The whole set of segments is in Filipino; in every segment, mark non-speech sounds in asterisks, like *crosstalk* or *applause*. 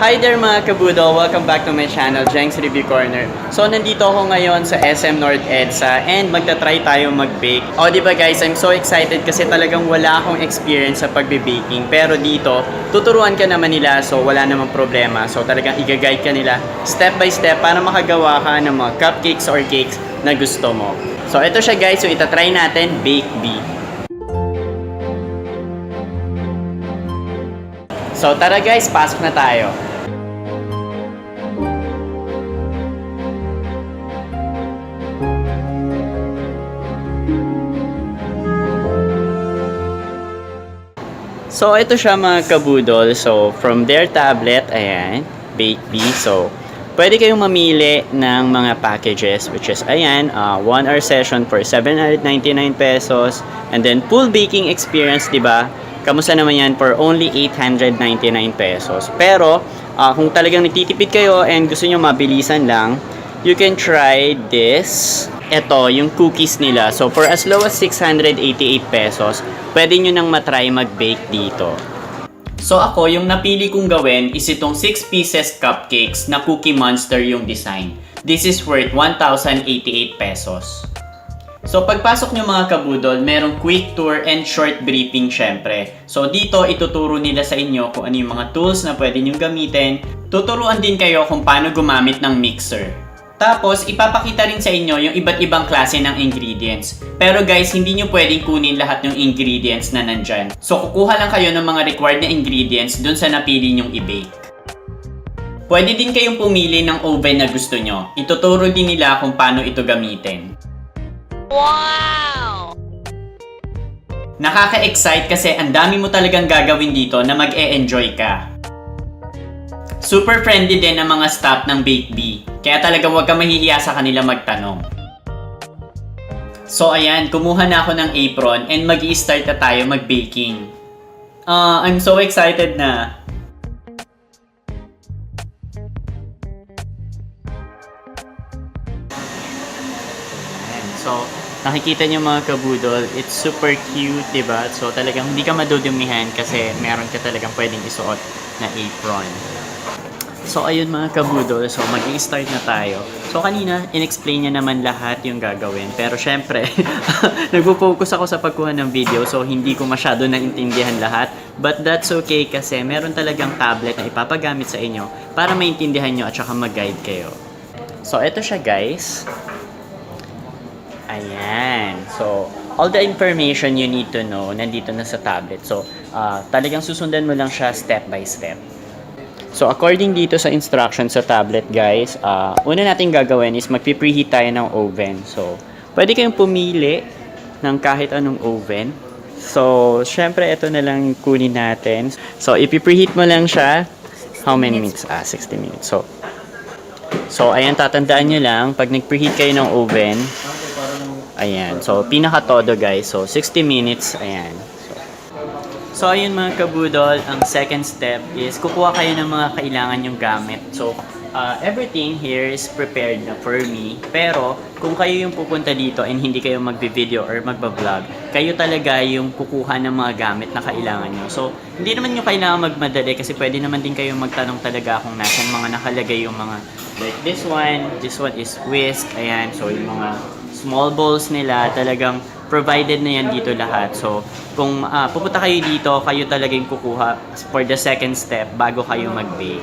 Hi there mga kabudo! Welcome back to my channel, Jenks Review Corner. So, nandito ako ngayon sa SM North EDSA and magta-try tayo mag-bake. O, di ba guys, I'm so excited kasi talagang wala akong experience sa pagbe-baking. Pero dito, tuturuan ka naman nila so wala namang problema. So, talagang i-guide ka nila step by step para makagawa ka ng mga cupcakes or cakes na gusto mo. So, ito siya guys. So, itatry natin, Bake Bee. So, tara guys, pasok na tayo. So, ito siya mga kabudol. So, from their tablet, ayan, Bake Bee. So, pwede kayong mamili ng mga packages, which is, ayan, uh, one hour session for 799 pesos. And then, full baking experience, di ba? Kamusta naman yan for only 899 pesos. Pero, uh, kung talagang nagtitipid kayo and gusto nyo mabilisan lang, you can try this. Ito, yung cookies nila. So, for as low as 688 pesos, pwede nyo nang matry mag-bake dito. So ako, yung napili kong gawin is itong 6 pieces cupcakes na Cookie Monster yung design. This is worth 1,088 pesos. So pagpasok nyo mga kabudol, merong quick tour and short briefing syempre. So dito ituturo nila sa inyo kung ano yung mga tools na pwede nyo gamitin. Tuturuan din kayo kung paano gumamit ng mixer. Tapos, ipapakita rin sa inyo yung iba't ibang klase ng ingredients. Pero guys, hindi nyo pwedeng kunin lahat ng ingredients na nandyan. So, kukuha lang kayo ng mga required na ingredients dun sa napili nyong i-bake. Pwede din kayong pumili ng oven na gusto nyo. Ituturo din nila kung paano ito gamitin. Wow! Nakaka-excite kasi ang dami mo talagang gagawin dito na mag-e-enjoy ka. Super friendly din ang mga staff ng Bake Bee, kaya talaga huwag ka mahihiya sa kanila magtanong. So ayan, kumuha na ako ng apron and mag start na tayo mag-baking. Ah, I'm so excited na. So, nakikita niyo mga kabudol, it's super cute, ba? So, talagang hindi ka madudumihan kasi meron ka talagang pwedeng isuot na apron. So, ayun mga kabudol. So, mag start na tayo. So, kanina, in-explain niya naman lahat yung gagawin. Pero, syempre, *laughs* nagpo-focus ako sa pagkuha ng video. So, hindi ko masyado naintindihan lahat. But that's okay kasi meron talagang tablet na ipapagamit sa inyo para maintindihan nyo at saka mag-guide kayo. So, ito siya guys. Ayan. So, all the information you need to know nandito na sa tablet. So, ah, talagang susundan mo lang siya step by step. So, according dito sa instructions sa tablet, guys, ah, una natin gagawin is magpipreheat tayo ng oven. So, pwede kayong pumili ng kahit anong oven. So, syempre, ito na lang kunin natin. So, ipipreheat mo lang siya. How many minutes? Ah, 60 minutes. So, so ayan, tatandaan nyo lang, pag nag-preheat kayo ng oven, ayan. So, pinaka-todo, guys. So, 60 minutes, ayan. So, ayun mga kabudol, ang second step is kukuha kayo ng mga kailangan yung gamit. So, uh, everything here is prepared na for me. Pero, kung kayo yung pupunta dito and hindi kayo magbi-video or magba-vlog, kayo talaga yung kukuha ng mga gamit na kailangan nyo. So, hindi naman nyo kailangan magmadali kasi pwede naman din kayo magtanong talaga kung nasan mga nakalagay yung mga like this one, this one is whisk, ayan. So, yung mga small bowls nila talagang provided na yan dito lahat. So, kung ah, pupunta kayo dito, kayo talaga yung kukuha for the second step bago kayo mag-bake.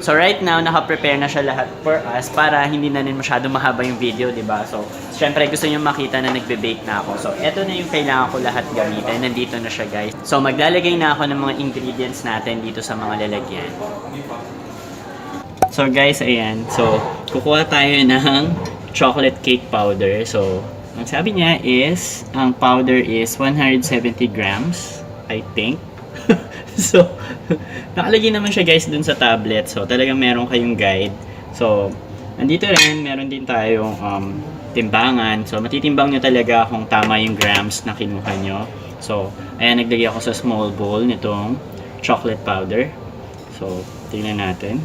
So, right now, naka-prepare na siya lahat for us para hindi na rin masyado mahaba yung video, di ba? So, syempre, gusto nyo makita na nagbe-bake na ako. So, eto na yung kailangan ko lahat gamitin. Nandito na siya, guys. So, maglalagay na ako ng mga ingredients natin dito sa mga lalagyan. So, guys, ayan. So, kukuha tayo ng chocolate cake powder. So, ang sabi niya is, ang powder is 170 grams, I think. *laughs* so, nakalagay naman siya guys dun sa tablet. So, talagang meron kayong guide. So, nandito rin, meron din tayong um, timbangan. So, matitimbang nyo talaga kung tama yung grams na kinuha nyo. So, ayan, naglagay ako sa small bowl nitong chocolate powder. So, tingnan natin.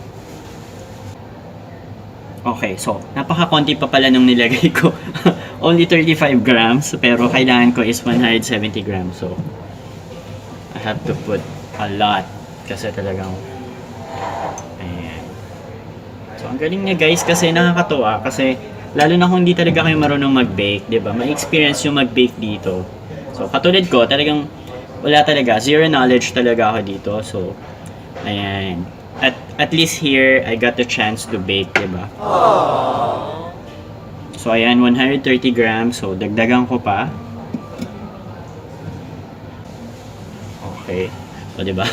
Okay, so napaka-konti pa pala nung nilagay ko. *laughs* Only 35 grams, pero kailangan ko is 170 grams. So, I have to put a lot kasi talagang ayan. So, ang galing niya guys kasi nakakatuwa kasi lalo na kung hindi talaga kayo marunong mag-bake, di ba? May experience yung mag-bake dito. So, katulad ko, talagang wala talaga. Zero knowledge talaga ako dito. So, ayan. At, at least here, I got the chance to bake, di ba? So, ayan, 130 grams. So, dagdagan ko pa. Okay. So, di ba?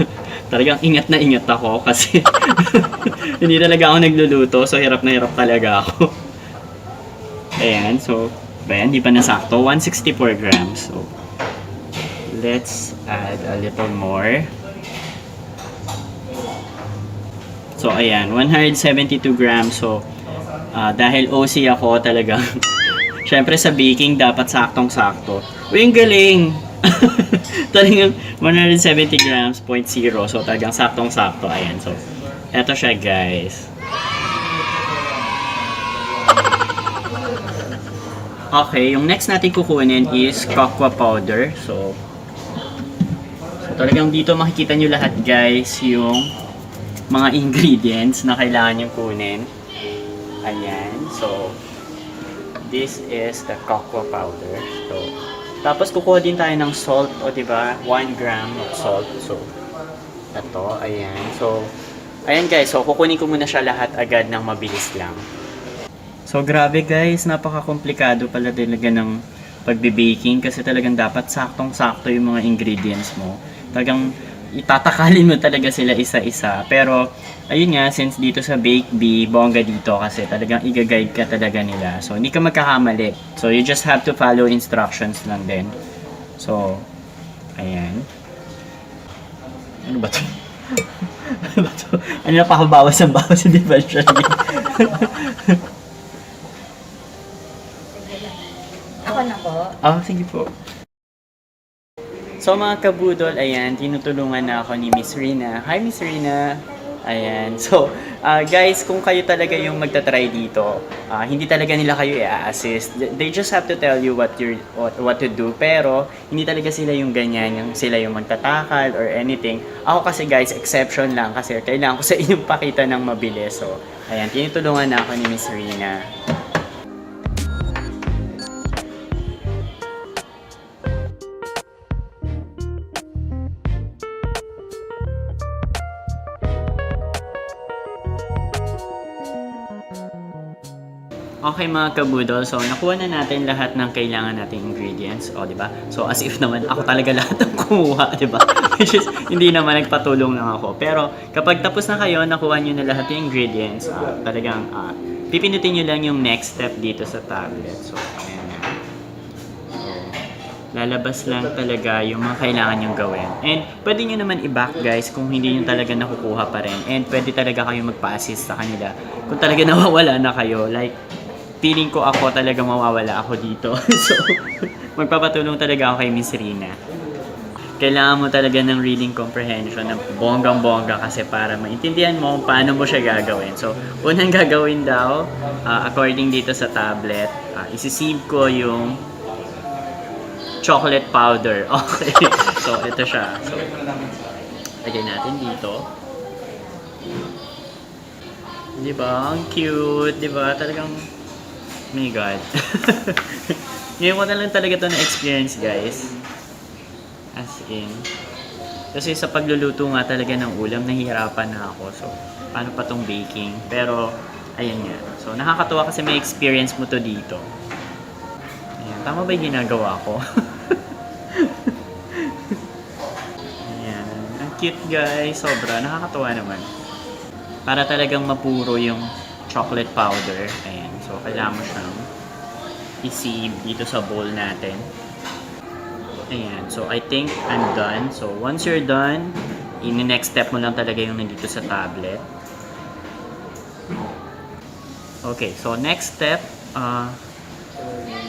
*laughs* Talagang ingat na ingat ako kasi *laughs* hindi talaga ako nagluluto. So, hirap na hirap talaga ako. Ayan. So, ayan, hindi pa nasakto. 164 grams. So, let's add a little more. So, ayan. 172 grams. So, ah, dahil OC ako talagang *laughs* Siyempre sa baking dapat saktong-sakto. Uy, galing! *laughs* talagang 170 grams, 0.0. So talagang saktong-sakto. Ayan, so eto siya guys. *laughs* Okay, yung next natin kukunin is cocoa powder. So, so talagang dito makikita nyo lahat guys yung mga ingredients na kailangan nyo kunin. Ayan, so this is the cocoa powder. So, tapos kukuha din tayo ng salt, o ba? 1 gram of salt. So, ito, ayan. So, ayan guys. So, kukunin ko muna siya lahat agad ng mabilis lang. So, grabe guys. Napaka-komplikado pala talaga ng pagbe-baking kasi talagang dapat saktong-sakto yung mga ingredients mo. Talagang itatakalin mo talaga sila isa-isa. Pero, ayun nga, since dito sa Bake Bee, bongga dito kasi talagang i-guide ka talaga nila. So, hindi ka magkakamali. So, you just have to follow instructions lang din. So, ayan. Ano ba to? ano ba to? Ano na pakabawas ang bawas, hindi ba siya? Ako na po. Ah, sige po. So mga kabudol, ayan, tinutulungan na ako ni Miss Rina. Hi Miss Rina! Ayan, *laughs* so ah, guys, kung kayo talaga yung magta-try dito, ah, hindi talaga nila kayo i-assist. They just have to tell you what you what, what to do. Pero hindi talaga sila yung ganyan, yung sila yung magtatakal or anything. Ako kasi guys, exception lang kasi kailangan ko sa *laughs* inyong pakita ng mabilis. So, ayan, tinutulungan na ako ni Miss Rina. Okay mga kabudol, so nakuha na natin lahat ng kailangan nating ingredients, o di ba? So as if naman ako talaga lahat ng kumuha, di ba? *laughs* Which is hindi naman nagpatulong lang ako. Pero kapag tapos na kayo, nakuha nyo na lahat ng ingredients, ah, talagang ah, pipindutin nyo lang yung next step dito sa tablet. So ayan na. Lalabas lang talaga yung mga kailangan nyong gawin. And pwede nyo naman i-back guys kung hindi nyo talaga nakukuha pa rin. And pwede talaga kayo magpa-assist sa kanila. Kung talaga *laughs* nawawala na kayo, like feeling ko ako talaga mawawala ako dito. *laughs* so, magpapatulong talaga ako kay Miss Rina. Kailangan mo talaga ng reading comprehension na bonggang-bongga kasi para maintindihan mo paano mo siya gagawin. So, unang *laughs* gagawin daw, ah, according dito sa tablet, uh, isisieve ko yung chocolate powder. *laughs* Okay. so, ito siya. So, lagyan natin dito. Di ba? Ang cute. Di ba? Talagang my God. *laughs* Ngayon ko na lang talaga to na-experience, guys. As in. Kasi sa pagluluto nga talaga ng ulam, nahihirapan na ako. So, paano pa tong baking? Pero, ayan nga. So, nakakatuwa kasi may experience mo to dito. Ayan. Tama ba yung ginagawa ko? *laughs* ayan. Ang cute, guys. Sobra. Nakakatuwa naman. Para talagang mapuro yung chocolate powder. Ayan. So, kailangan mo siyang i-sieve dito sa bowl natin. Ayan. So, I think I'm done. So, once you're done, in the next step mo lang talaga yung nandito sa tablet. Okay. So, next step, uh,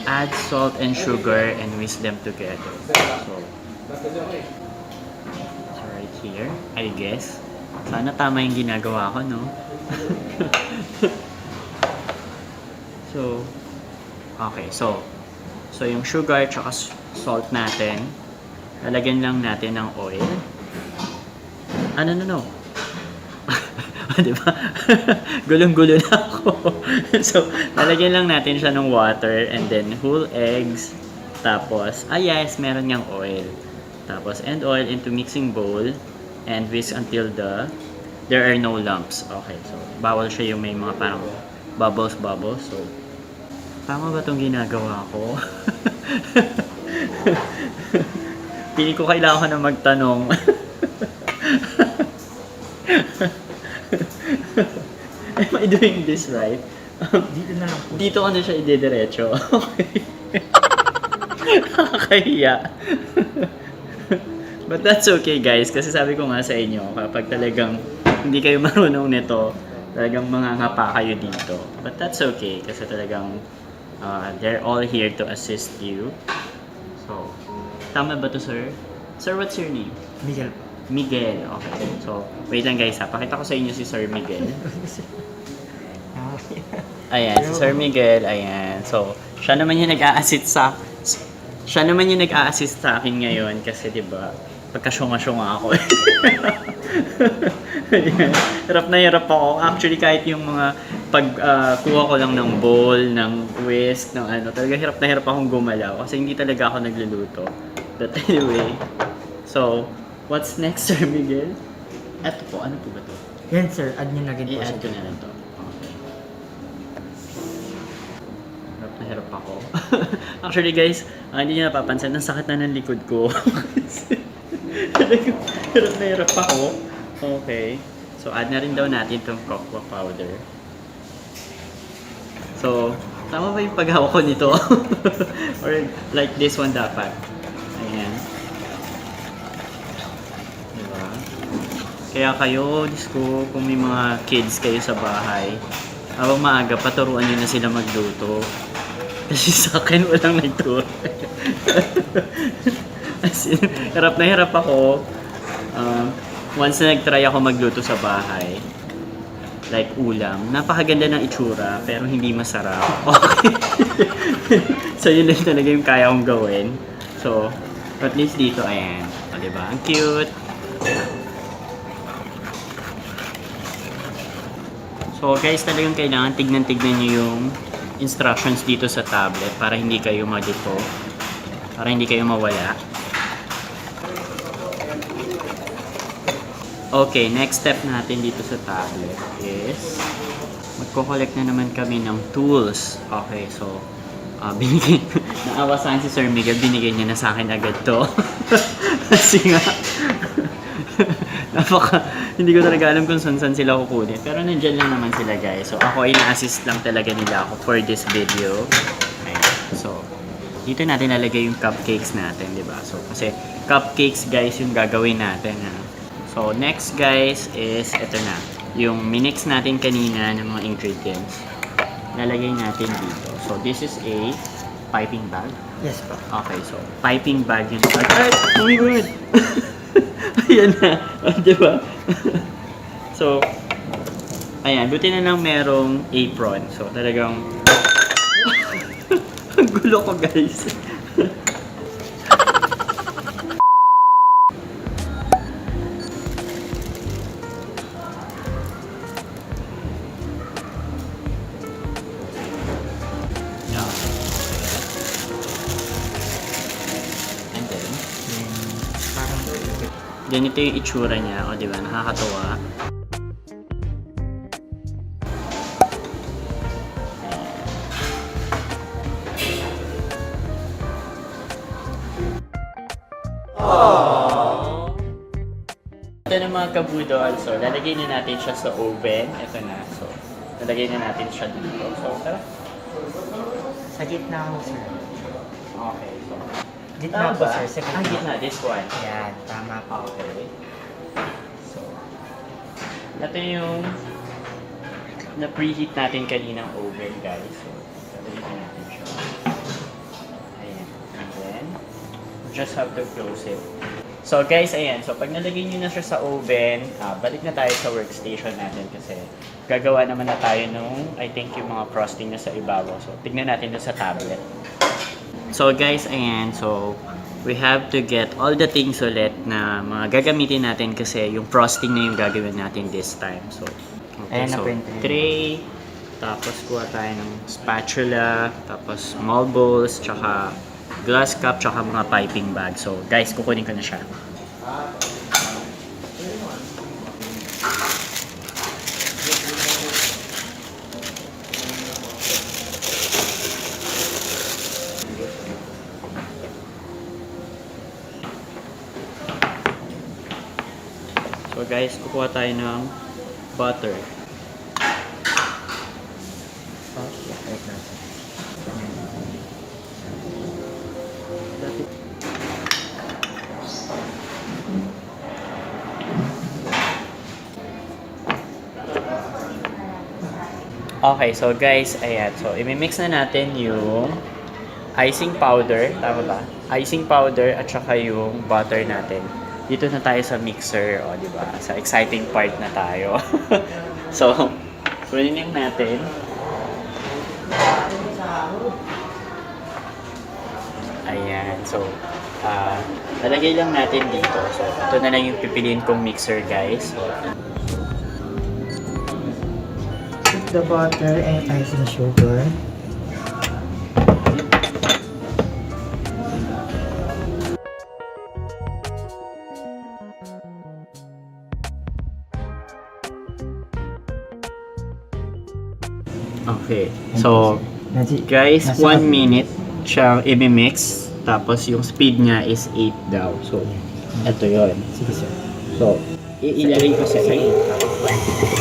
add salt and sugar and whisk them together. So, so right here, I guess. Sana tama yung ginagawa ko, no? *laughs* So, okay. So, so yung sugar tsaka salt natin, lalagyan lang natin ng oil. Ano, no, no. *laughs* di ba? *laughs* Gulong-gulo na ako. *laughs* so, lalagyan lang natin siya ng water and then whole eggs. Tapos, ah yes, meron niyang oil. Tapos, and oil into mixing bowl and whisk until the there are no lumps. Okay, so bawal siya yung may mga parang bubbles bubbles. So, tama ba itong ginagawa ko? *laughs* Pili ko kailangan na magtanong. *laughs* Am I doing this right? Dito na lang po. Dito ko na siya idediretso. Okay. *laughs* Nakakahiya. But that's okay guys, kasi sabi ko nga sa inyo, kapag talagang hindi kayo marunong nito, talagang mangangapa kayo dito. But that's okay, kasi talagang uh, they're all here to assist you. So, tama ba to sir? Sir, what's your name? Miguel. Miguel. Okay. So, wait lang guys ha. Pakita ko sa inyo si Sir Miguel. *laughs* Ayan, si Sir Miguel, ayan. So, siya naman yung nag-a-assist sa siya naman yung nag-a-assist sa akin ngayon kasi 'di ba, pagkasyunga-syunga ako. *laughs* Hirap na hirap ako. Actually, kahit yung mga pag ah, kuha ko lang ng bowl, ng whisk, ng ano, talaga hirap na hirap akong gumalaw kasi hindi talaga ako nagluluto. But anyway, so, what's next, *laughs* Sir Miguel? Eto po, ano po ba to? Yan sir, add nyo na rin po I-add ko na lang to. Okay. Hirap na hirap ako. *laughs* Actually guys, ah, hindi nyo napapansin, ang sakit na ng likod ko. *laughs* Hirap na hirap ako. Okay. So, add na rin daw natin itong cocoa powder. So, tama ba yung paghawak ko nito? *laughs* Or like this one dapat? Ayan. Diba? Kaya kayo, Diyos ko, kung may mga kids kayo sa bahay, habang maaga, paturuan nyo na sila magluto. *laughs* Kasi sa akin, walang nagturo. *laughs* As in, hirap na hirap ako. Um, once na nag-try ako magluto sa bahay, like ulam, napakaganda ng itsura, pero hindi masarap. *laughs* Okay. *laughs* so, yun lang talaga yung kaya kong gawin. So, at least dito, ayan. O, diba? Ang cute. So guys, talagang kailangan tignan-tignan nyo yung instructions dito sa tablet para hindi kayo malito. Para hindi kayo mawala. Okay, next step natin dito sa tablet is magko-collect na naman kami ng tools. Okay, so uh, *laughs* binigay, naawa sa si Sir Miguel, binigay niya na sa akin agad to. *laughs* Kasi nga, *laughs* napaka, hindi ko talaga alam kung saan sila kukunin. Pero nandyan lang naman sila guys. So ako, ina-assist lang talaga nila ako for this video. Ayan. So, dito natin lalagay yung cupcakes natin, di ba? So, kasi cupcakes guys yung gagawin natin. Ha? So, next guys is, ito na. Yung minix natin kanina ng mga ingredients. Lalagay natin dito. So, this is a piping bag. Yes po. Okay, so piping bag yun. Ay, oh my god! ayan na. *laughs* Di ba? *laughs* so, ayan, buti na lang merong apron. So, talagang... *laughs* Ang gulo ko, guys. Ganito yung itsura niya. O, di ba? Nakakatawa. Ito na mga kabudo also, lalagay na natin siya sa oven. Ito na. So, lalagay na natin siya dito. So, tara. sa gitna mo sir. Okay. So, Gitna Tama po ba? sir, sa Ah, gitna. gitna. This one. Yan, tama po. Okay. So, ito yung na preheat natin kaninang oven, guys. So, lalagyan natin siya. Ayan. And then, just have to close it. So, guys, ayan. So, pag nalagay nyo na siya sa oven, ah, balik na tayo sa workstation natin kasi gagawa naman na tayo nung, I think, yung mga frosting na sa ibabaw. So, tignan natin doon sa tablet. So guys, ayan. So, we have to get all the things ulit na mga gagamitin natin kasi yung frosting na yung gagawin natin this time. So, Okay, Ayan so, tray, tapos kuha tayo ng spatula, tapos small bowls, tsaka glass cup, tsaka mga piping bag. So, guys, kukunin ko na siya. Guys, kukuha tayo ng butter. Okay, so guys, ayan. So, imimix na natin yung icing powder, tama ba? Icing powder at saka yung butter natin. Dito na tayo sa mixer, o, di ba? Sa exciting part na tayo. *laughs* so, kunin natin. Ayan, so, ah, lalagay lang natin dito. So, ito na lang yung pipiliin kong mixer, guys. So, The butter and icing sugar. So, Guys, nasa- 1 minute siyang i-mix. Tapos yung speed niya is 8 daw. So, ito yon. Sige, sir. So, i- ilalagay ko sa 8.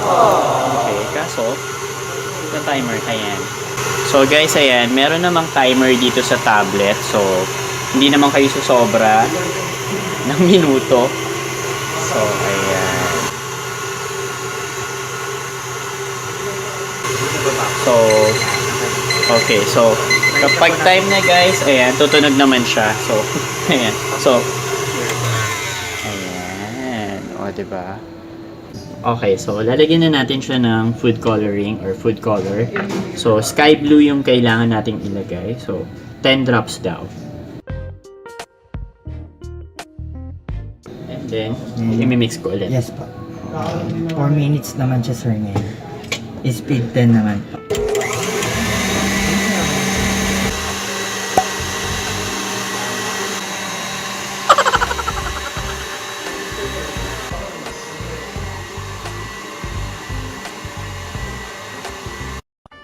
Okay, kaso, the timer, ayan. So guys, ayan, meron namang timer dito sa tablet. So, hindi naman kayo susobra ng minuto. So, ayan. So, okay. So, kapag time na guys, ayan, tutunog naman siya. So, *laughs* ayan. So, ayan. O, diba? Okay, so lalagyan na natin siya ng food coloring or food color. So, sky blue yung kailangan nating ilagay. So, 10 drops daw. And then, imimix ko ulit. Yes po. 4 minutes naman siya, sir, ngayon. Speed 10 naman.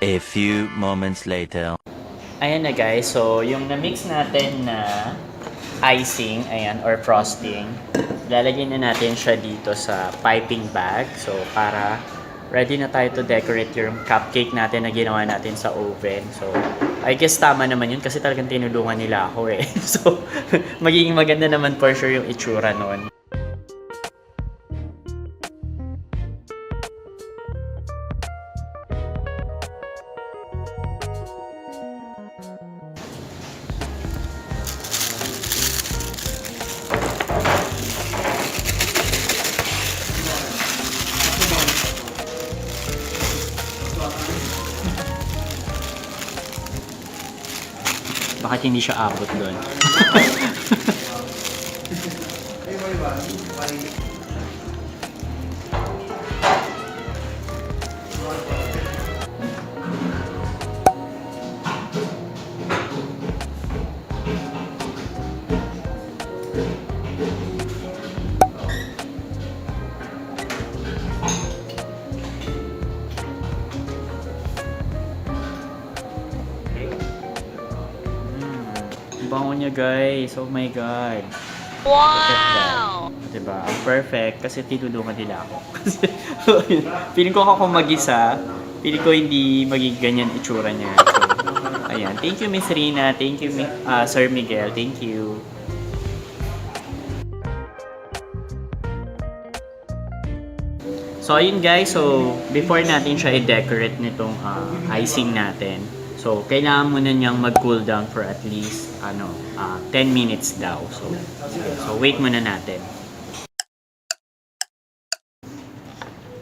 A few moments later. Ayan na guys, so yung na-mix natin na icing, ayan, or frosting, lalagyan na natin siya dito sa piping bag. So, para ready na tayo to decorate yung cupcake natin na ginawa natin sa oven. So, I guess tama naman yun kasi talagang tinulungan nila ako eh. *laughs* So, magiging maganda naman for sure yung itsura nun. Hindi siya abot doon? *laughs* bango niya guys. Oh my God. Wow! Diba? Perfect kasi tinulungan nila ako. *laughs* Kasi, *laughs* feeling ko ako mag-isa, feeling ko hindi magiging ganyan itsura niya. So, ayan. Thank you, Miss Rina. Thank you, ah, Sir Miguel. Thank you. So, ayun guys. So, before natin siya i-decorate nitong ah, icing natin, so, kailangan muna niyang mag-cool down for at least ano, ah, 10 minutes daw. So. So, wait muna natin.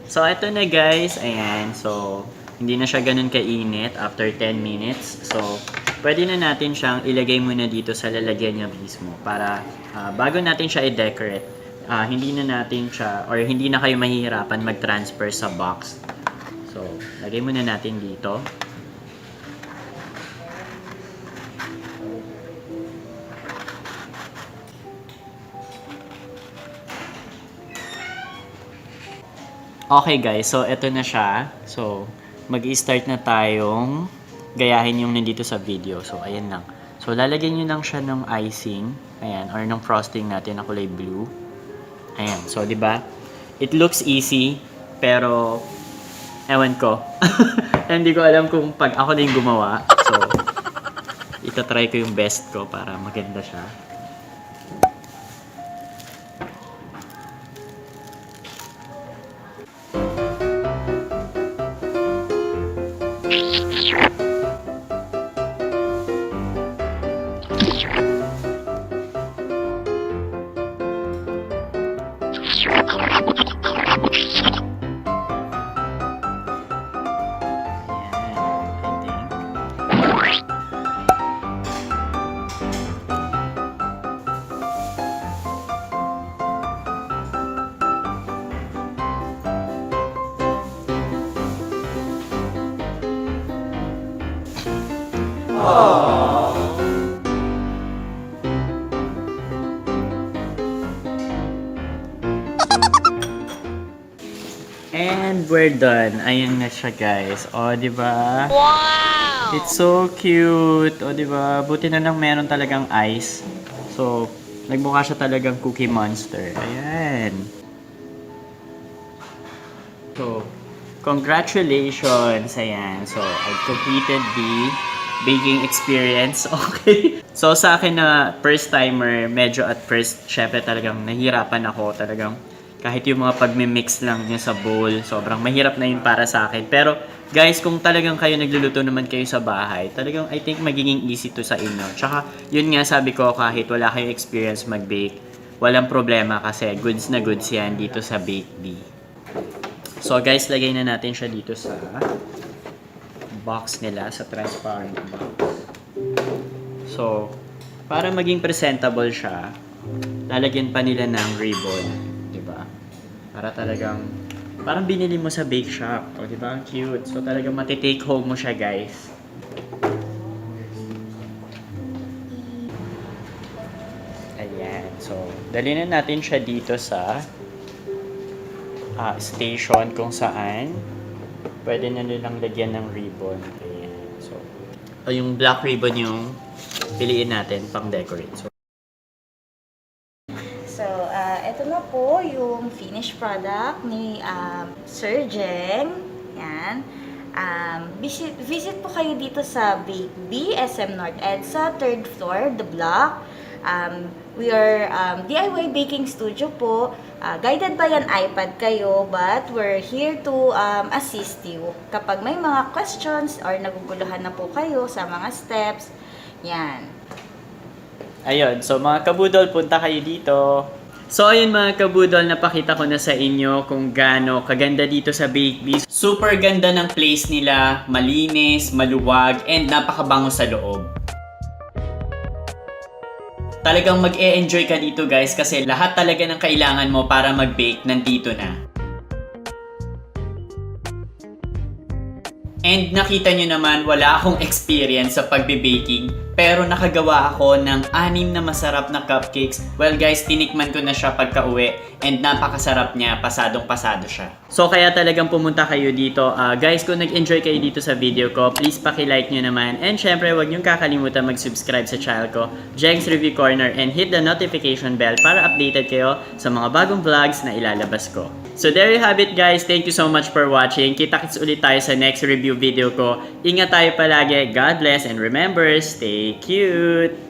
So, ito na guys. Ayan. So, hindi na siya ganun kainit after 10 minutes. So, pwede na natin siyang ilagay muna dito sa lalagyan niya mismo para ah, bago natin siya i-decorate, ah, hindi na natin siya or hindi na kayo mahihirapan mag-transfer sa box. So, lagay muna natin dito. Okay guys, so eto na siya. So, mag-i-start na tayong gayahin yung nandito sa video. So, ayan lang. So, lalagyan nyo lang siya ng icing. Ayan, or ng frosting natin na kulay blue. Ayan, so ba? It looks easy, pero ewan ko. *laughs* Hindi ko alam kung pag ako din gumawa. So, *laughs* itatry ko yung best ko para maganda siya. And we're done. Ayan na siya, guys. O, di ba? Wow! It's so cute. O, di ba? Buti na lang meron talagang ice. So, nagmukha siya talagang cookie monster. Ayan. So, congratulations. Ayan. So, I completed the baking experience. *laughs* Okay. So, sa akin na first timer, medyo at first, syempre talagang nahirapan ako. Talagang kahit yung mga pagme-mix lang niya sa bowl, sobrang mahirap na yun para sa akin. Pero, guys, kung talagang kayo nagluluto naman kayo sa bahay, talagang I think magiging easy to sa inyo. Tsaka, yun nga sabi ko, kahit wala kayong experience mag-bake, walang problema kasi goods na goods yan dito sa Bake Bee. So, guys, lagay na natin siya dito sa box nila, sa transparent box. So, para maging presentable siya, lalagyan pa nila ng ribbon? Para talagang parang binili mo sa bake shop, o 'di ba? Ang Cute. So talagang mati-take home mo siya, guys. Ayan. So, dali na natin siya dito sa ah, station kung saan pwede na nilang lagyan ng ribbon. Ayan. So, o yung black ribbon yung piliin natin pang decorate. So, ah, po yung finished product ni um, Sir Jeng. Yan. Um, visit, visit po kayo dito sa Bake B, SM North EDSA, third floor, the block. Um, we are um, DIY baking studio po. Ah, guided by an iPad kayo, but we're here to um, assist you. Kapag may mga questions or naguguluhan na po kayo sa mga steps, yan. Ayun, so mga kabudol, punta kayo dito. So ayun mga kabudol, napakita ko na sa inyo kung gaano kaganda dito sa Bake Bee. Super ganda ng place nila, malinis, maluwag, and napakabango sa loob. Talagang mag-e-enjoy ka dito guys kasi lahat talaga ng kailangan mo para mag-bake nandito na. And nakita nyo naman, wala akong experience sa pagbe-baking. Pero nakagawa ako ng anim na masarap na cupcakes. Well guys, tinikman ko na siya pagka uwi. And napakasarap niya, pasadong pasado siya. So kaya talagang pumunta kayo dito. Ah, guys, kung nag-enjoy kayo dito sa video ko, please paki-like nyo naman. And syempre, huwag nyo kakalimutan mag-subscribe sa channel ko, Jenks Review Corner, and hit the notification bell para updated kayo sa mga bagong vlogs na ilalabas ko. So there you have it guys. Thank you so much for watching. Kita-kits ulit tayo sa next review video ko. Ingat tayo palagi. God bless and remember, stay cute!